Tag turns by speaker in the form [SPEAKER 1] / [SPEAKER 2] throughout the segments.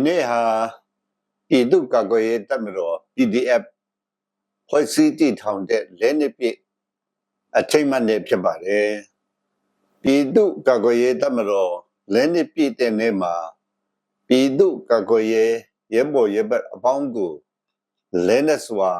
[SPEAKER 1] ဒီနေ့ဟာပြည်သူ့ကာကွယ်ရေးတပ်မတော် PDF ဖွဲ့စည်းတည်ထောင်တဲ့လဲနှစ်ပြည့်အထိမ့်မှတ်နေဖြစ်ပါတယ်ပြည်သူ့ကာကွယ်ရေးတပ်မတော်လဲနှစ်ပြည့်တဲ့နေ့မှာပြည်သူ့ကာကွယ်ရေးရဲဘော်ရဲဘက်အပေါင်းကိုလဲနဲ့စွာ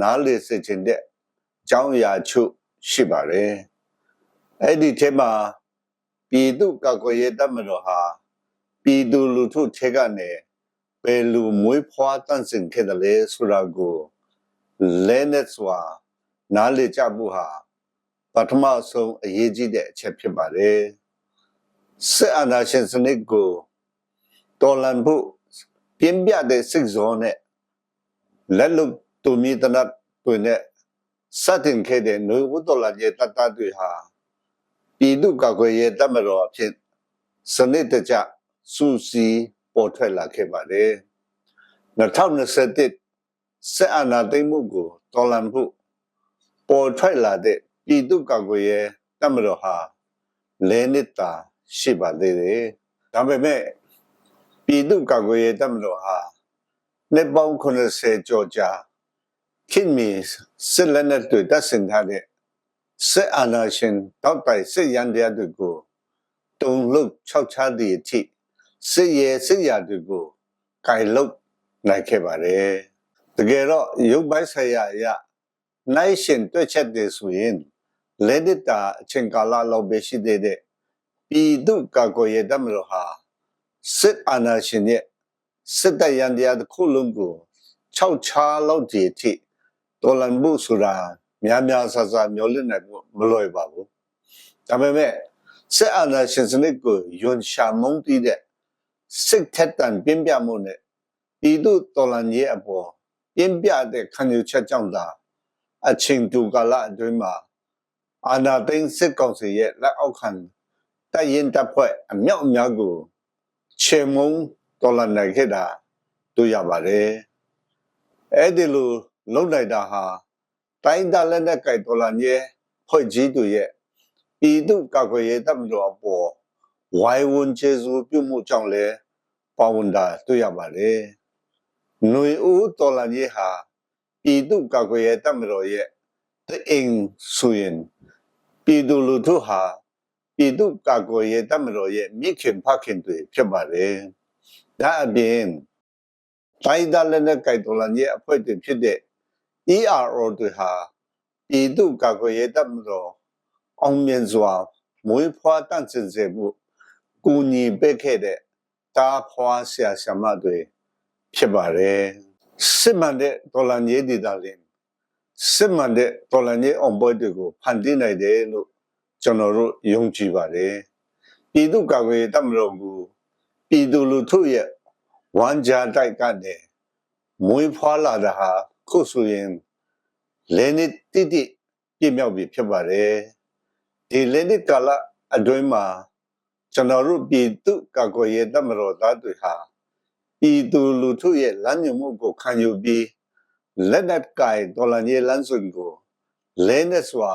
[SPEAKER 1] နားလေစေခြင်းတဲ့အကြောင်းအရာချုပ်ရှိပါတယ်အဲ့ဒီထဲမှာပြည်သူ့ကာကွယ်ရေးတပ်မတော်ဟာပြည်သူလူထုထဲကနေ ဘယ်လိုမွေးဖွားတန့်စင်ခဲ့တယ်လဲဆိုတာကိုလဲနဲ့စွာနားလေကြဖို့ဟာပထမဆုံးအရေးကြီးတဲ့အချက်ဖြစ်ပါတယ်စစ်အာဏာရှင်စနစ်ကိုတော်လှန်ဖို့ပြင်းပြတဲ့စစ်ဇောနဲ့လက်လုံတူမီတနတ်တွေနဲ့စတင်ခဲ့တဲ့နှွေဦးတော်လာရဲ့တတ်တတွေဟာပြည်သူ့ကာကွယ်ရေးတပ်မတော်အဖြစ်စနစ်တကျစူစီ ပေါ်ထွက်လာခဲ့ပါတယ်2021စစ်အာဏာသိမ်းမှုကိုတော်လှန်ဖို့ပေါ်ထွက်လာတဲ့ပြည်သူ့ကာကွယ်ရေးတပ်မတော်ဟာလဲနှစ်တာရှိပါသေးတယ်ဒါပေမဲ့ပြည်သူ့ကာကွယ်ရေးတပ်မတော်ဟာနှစ်ပေါင်း80ကျော်ကြာခင်မီစစ်လက်နက်တွေတပ်ဆင်ထားတဲ့စစ်အာဏာရှင်တောက်တိုင်စစ်ရန်တရားတွေကိုတုံလုတ်ခြောက်ချသည့်အထိ စစ်ရဲစစ်ရာတွေကိုကင်လုတ်နိုင်ခဲ့ပါတယ်တကယ်တော့ရုပ်ပိုင်းဆိုင်ရာအရနိုင်ရှင်တွက်ချက်တယ်ဆိုရင်လက်ဒတာအချိန်ကာလလောက်ပဲရှိသေးတဲ့ပြည်သူ့ကာကွယ်ရေးတပ်မတော်ဟာစစ်အာဏာရှင်ရဲ့စစ်တပ်ရန်တရားတစ်ခုလုံးကို6ချားလောက်ဒီအထိတော်လန်မှုဆိုတာများများဆဆမျောလင့်နိုင်ဖို့မလွယ်ပါဘူးဒါပေမဲ့စစ်အာဏာရှင်စနစ်ကိုယွန်ရှာမုန်းတီးတဲ့ စစ်ထက်တန်ပြင်းပြမှုနဲ့ပြည်သူတော်လှန်ရေးအပေါ်ပြင်းပြတဲ့ခံယူချက်ကြောင့်သာအချိန်တူကာလအတွင်းမှာအာဏာသိမ်းစစ်ကောင်စီရဲ့လက်အောက်ခံတပ်ရင်တပ်ဖွဲ့အမြောက်အများကိုချေမုံတော်လှန်နိုင်ခဲ့တာတွေ့ရပါတယ်အဲ့ဒီလိုလုံနိုင်တာဟာတိုင်းဒါလက်နဲ့ကြိုက်တော်လှန်ရေးဖွဲ့ကြီးသူရဲ့ပြည်သူကာကွယ်ရေးတပ်မတော်အပေါ်ဝိုင်းဝန်းကျေးဇူးပြုမှုကြောင့်လည်း ပါဝင်တာတွေ့ရပါတယ်။ຫນွေဦးတော်လန်ကြီးဟာပြည်သူကာကွယ်ရေးတပ်မတော်ရဲ့တိမ်ဆိုရင်ပြည်သူလူထုဟာပြည်သူကာကွယ်ရေးတပ်မတော်ရဲ့မြစ်ခင်ဖခင်တွေဖြစ်ပါတယ်။ဒါအပြင်တိုင်းဒါလည်းနဲ့ကြိုက်တော်လန်ကြီးအဖွဲ့တွေဖြစ်တဲ့ ERO တွေဟာပြည်သူကာကွယ်ရေးတပ်မတော်အောင်မြင်စွာမွေးဖွားတန့်စင်စေဖို့ကူညီပေးခဲ့တဲ့ တားဖွားဆရာဆရာမတွေဖြစ်ပါတယ်စစ်မှန်တဲ့တော်လန်ရေးဒေတာလင်စစ်မှန်တဲ့တော်လန်ရေးအောင်ပွဲတွေကိုဖန်တီးနိုင်တယ်လို့ကျွန်တော်တို့ယုံကြည်ပါတယ်ပြည်သူ့ကာကွယ်ရေးတပ်မတော်ကိုပြည်သူလူထုရဲ့ဝမ်းကြားတိုက်ကနေမွေးဖွားလာတာဟာခုဆိုရင်လဲနှစ်တိတိပြည့်မြောက်ပြီဖြစ်ပါတယ်ဒီလဲနှစ်ကာလအတွင်းမှာ ကျွန်တော်တို့ပြည်သူကာကွယ်ရေးတပ်မတော်သားတွေဟာပြည်သူလူထုရဲ့လမ်းညွှန်မှုကိုခံယူပြီးလက်နက်ကင်ဒေါ်လာကြီးလမ်းစွန်ကိုလဲနဲ့စွာ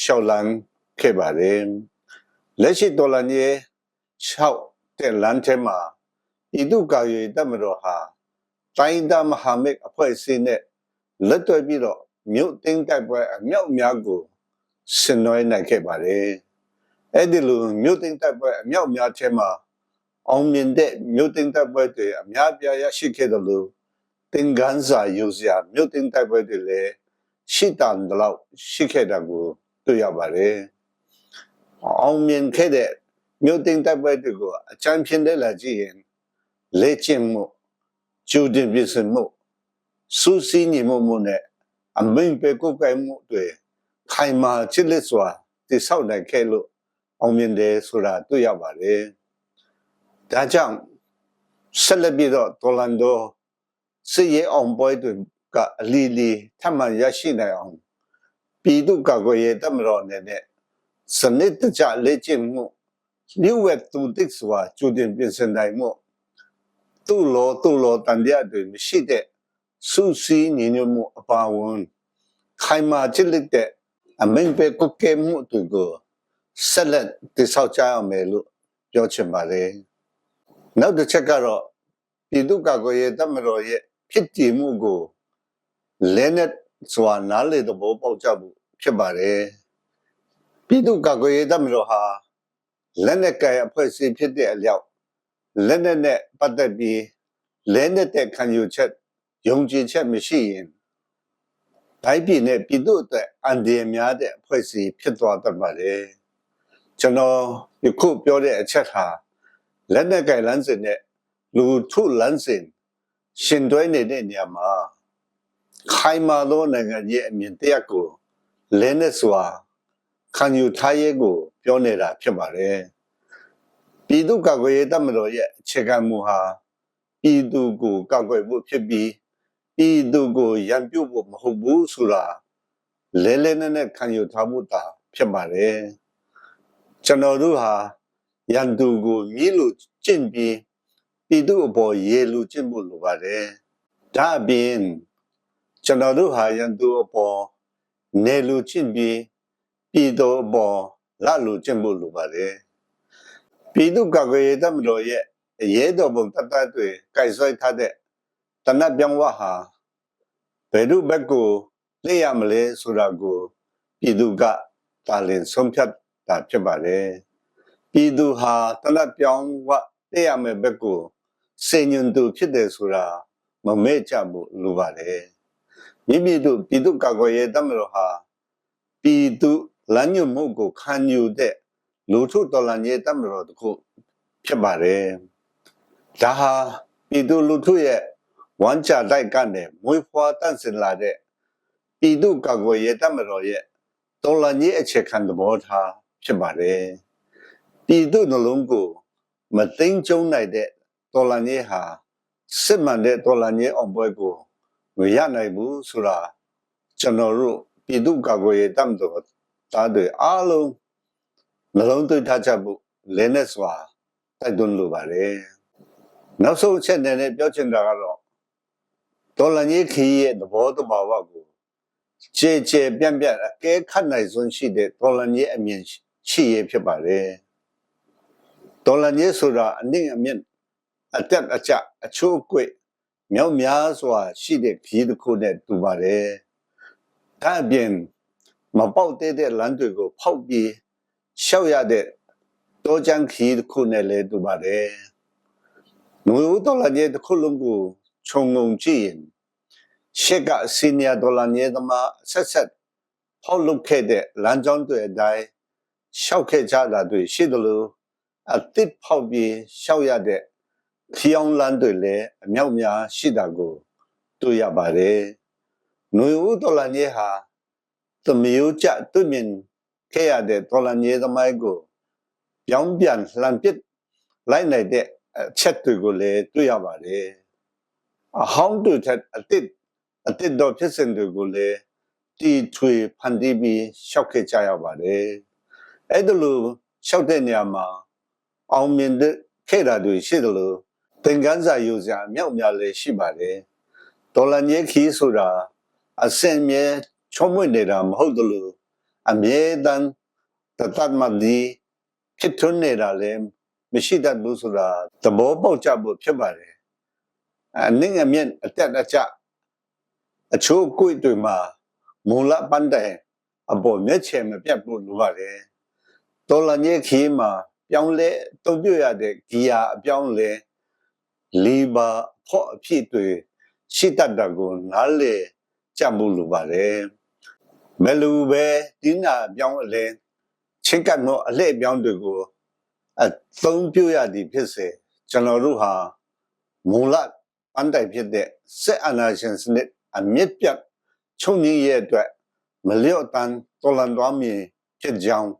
[SPEAKER 1] ရှောက်လန်းခဲ့ပါတယ်လက်ရှိဒေါ်လာကြီး6တဲ့လမ်းထဲမှာပြည်သူကာကွယ်ရေးတပ်မတော်ဟာတိုင်းသားမဟာမိတ်အဖွဲ့အစည်းနဲ့လက်တွဲပြီးတော့မြို့သိမ်းတိုက်ပွဲအမြောက်အများကိုဆင်နွှဲနိုင်ခဲ့ပါတယ် အဲ့ဒီလိုမြို့သိမ်းတပ်ပွဲအမြောက်များထဲမှာအောင်မြင်တဲ့မြို့သိမ်းတပ်ပွဲတွေအများပြားရရှိခဲ့တယ်လို့သင်္ကန်းစာယူစရာမြို့သိမ်းတပ်ပွဲတွေလည်းရှိတန်တော့ရှိခဲ့တာကိုတွေ့ရပါတယ်အောင်မြင်ခဲ့တဲ့မြို့သိမ်းတပ်ပွဲတွေကိုအချမ်းဖြင်းတဲ့လာကြည့်ရင်လေ့ကျင့်မှုကျူတင်ပြစမှုစူးစီးနေမှုမှုနဲ့အမိန်ပဲကုတ်ကိုင်မှုတွေခိုင်မာချစ်လက်စွာတိဆောက်နိုင်ခဲ့လို့ အောင်မြင်တယ်ဆိုတာတွေ့ရပါတယ်။ဒါကြောင့်ဆက်လက်ပြီးတော့ဒေါ်လန်ဒိုစစ်ရေးအောင်ပွဲတွေကအလီလီထပ်မံရရှိနိုင်အောင်ပြည်သူ့ကာကွယ်ရေးတပ်မတော်အနေနဲ့စနစ်တကျလေ့ကျင့်မှုလျှို့ဝှက်သူတစ်စွာကြိုတင်ပြင်ဆင်နိုင်မှုသူ့လောသူ့လောတန်တရားတွေမရှိတဲ့စုစည်းညီညွတ်မှုအပါအဝင်ခိုင်မာချစ်လက်တဲ့အမင်းပဲကုတ်ကဲမှုတွေကို ဆက်လက်တည်ဆောက်ကြရမယ်လို့ပြောချင်ပါတယ်နောက်တစ်ချက်ကတော့ပြည်သူ့ကာကွယ်ရေးတပ်မတော်ရဲ့ဖြစ်တည်မှုကိုလဲနဲ့စွာနားလေသဘောပေါက်ကြဖို့ဖြစ်ပါတယ်ပြည်သူ့ကာကွယ်ရေးတပ်မတော်ဟာလက်နက်ကင်အဖွဲ့အစည်းဖြစ်တဲ့အလျောက်လက်နက်နဲ့ပတ်သက်ပြီးလဲနဲ့တဲ့ခံယူချက်ယုံကြည်ချက်မရှိရင်တိုင်းပြည်နဲ့ပြည်သူ့အတွက်အန္တရာယ်များတဲ့အဖွဲ့အစည်းဖြစ်သွားတတ်ပါတယ် ကျွန်တော်ယခုပြောတဲ့အချက်ဟာလက်နက်ကင်လမ်းစဉ်နဲ့လူထုလမ်းစဉ်ရှင်တွဲနေတဲ့နေရာမှာခိုင်မာသောနိုင်ငံရဲ့အမြင်တရားကိုလဲနဲ့စွာခံယူထားရဲကို ပြောနေတာဖြစ်ပါတယ်ပြည်သူ့ကာကွယ်ရေးတပ်မတော်ရဲ့အခြေခံမူဟာပြည်သူကိုကာကွယ်ဖို့ဖြစ်ပြီးပြည်သူကိုရန်ပြုတ်ဖို့မဟုတ်ဘူးဆိုတာလဲလဲနဲ့နဲ့ခံယူထားမှုတာဖြစ်ပါတယ် ကျွန်တော်တို့ဟာရန်သူကိုမြည်လို့ကျင့်ပြီးပြည်သူအပေါ်ရေလူကျင့်ဖို့လိုပါတယ်ဒါအပြင်ကျွန်တော်တို့ဟာရန်သူအပေါ်နေလူကျင့်ပြီးပြည်သူအပေါ်လာလူကျင့်ဖို့လိုပါတယ်ပြည်သူကာကွယ်ရေးတပ်မတော်ရဲ့အရေးတော်ပုံတတ်တတ်တွေကြိုက်ဆွဲထားတဲ့တနတ်ပြောင်းဝဟာဘယ်သူဘက်ကိုသိရမလဲဆိုတာကိုပြည်သူကတာလင်ဆုံးဖြတ် တာဖြစ်ပါတယ်ပြည်သူဟာတနတ်ပြောင်းဝသိရမယ်ဘက်ကိုစေညွန်သူဖြစ်တယ်ဆိုတာမမေ့ကြဘူးလိုပါတယ်မိမိတို့ပြည်သူကာကွယ်ရေးတပ်မတော်ဟာပြည်သူလမ်းညွှန်မှုကိုခံယူတဲ့လူထုတော်လှန်ရေးတပ်မတော်တစ်ခုဖြစ်ပါတယ်ဒါဟာပြည်သူလူထုရဲ့ဝမ်းချတိုက်ကနေမွေးဖွားတန့်စင်လာတဲ့ပြည်သူကာကွယ်ရေးတပ်မတော်ရဲ့တော်လှန်ရေးအခြေခံသဘောထား ဖြစ်ပါတယ်ပြည်သူနှလုံးကိုမသိမ်းကျုံနိုင်တဲ့တော်လန်ရေးဟာစစ်မှန်တဲ့တော်လန်ရေးအောင်ပွဲကိုမရနိုင်ဘူးဆိုတာကျွန်တော်တို့ပြည်သူ့ကာကွယ်ရေးတပ်မတော်သားတွေအားလုံးနှလုံးသွင်းထားကြဖို့လဲနဲ့စွာတိုက်တွန်းလိုပါတယ်နောက်ဆုံးအချက်နဲ့ပြောချင်တာကတော့တော်လန်ရေးခီးရဲ့သဘောတဘာဝကိုခြေခြေပြန့်ပြန့်အကဲခတ်နိုင်စွမ်းရှိတဲ့တော်လန်ရေးအမြင်ရှိ ရဖြစ်ပါတယ်တော်လန်ရေးဆိုတာအနည်းအမြင့်အတက်အကျအချိုးအကွေ့မြောက်များစွာရှိတဲ့ခီးတစ်ခုနဲ့တူပါတယ်။ဒါအပြင်မပေါက်သေးတဲ့လမ်းတွေကိုဖောက်ပြီးရှောက်ရတဲ့တောချမ်းခီးတစ်ခုနဲ့လည်းတူပါတယ်။ငွေဦးဒေါ်လာကြီးတစ်ခုလုံးကိုခြုံငုံကြည့်ရင်ရှက်ကစီနီယာဒေါ်လာကြီးသမားဆက်ဆက်ဖောက်လုပ်ခဲ့တဲ့လမ်းကြောင်းတွေအတိုင်း ရှောက်ခဲ့ကြတာတွေရှိသလိုအသစ်ဖောက်ပြီးရှောက်ရတဲ့ခီအောင်လန်းတွေလည်းအမြောက်များရှိတာကိုတွေ့ရပါတယ်။ຫນွေဦးတော်လန်ကြီးဟာသမယိုးကျတွေ့မြင်ခဲ့ရတဲ့တော်လန်ကြီးသမိုင်းကိုပြောင်းပြန်လှန်ပစ်လိုက်နိုင်တဲ့အချက်တွေကိုလည်းတွေ့ရပါတယ်။အဟောင်းတို့တဲ့အတစ်အတစ်တော်ဖြစ်စဉ်တွေကိုလည်းတီထွေဖန်တီးပြီးရှောက်ခဲ့ကြရပါတယ်။ အဲ့ဒါလိုရှောက်တဲ့နေရာမှာအောင်မြင်တဲ့ခဲ့တာတွေရှိတယ်လို့သင်္ကန်းစာယူစရာအမြောက်များလည်းရှိပါတယ်ဒေါ်လာညက်ခီးဆိုတာအစင်မြဲချုံးမွေ့နေတာမဟုတ်တယ်လို့အမြဲတမ်းတတ်မှတ်ဒီဖြစ်ထွန်းနေတာလည်းမရှိတတ်ဘူးဆိုတာသဘောပေါက်ကြဖို့ဖြစ်ပါတယ်အနည်းငယ်မြင့်အတက်အကျအချို့ကိုယ်တွေမှာမူလပန်းတဲ့အပေါ်မျက်ခြေမပြတ်ဖို့လိုပါတယ် ဒေါ်လာညက်ခီးမှာပြောင်းလဲတုံ့ပြရတဲ့ဂီယာအပြောင်းလဲလီဘာဖော့အဖြစ်တွေရှိတတ်တာကိုနားလေကြမှုလိုပါတယ်ဘယ်လိုပဲဒီနာပြောင်းလဲချင်းကတ်မောအလှည့်ပြောင်းတွေကိုအသုံးပြုရသည်ဖြစ်စေကျွန်တော်တို့ဟာမူလအန်တိုင်ဖြစ်တဲ့စစ်အာဏာရှင်စနစ်အမြင့်ပြတ်ချုပ်ငြိရဲ့အတွက်မလျော့တန်တော်လန်တော်မီဖြစ်ကြောင်း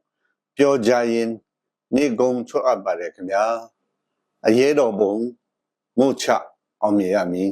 [SPEAKER 1] ပြောကြရင်နေကုံချွတ်အပ်ပါတယ်ခင်ဗျာအရေးတော်ပုံငုတ်ချအောင်မြင်ရမည်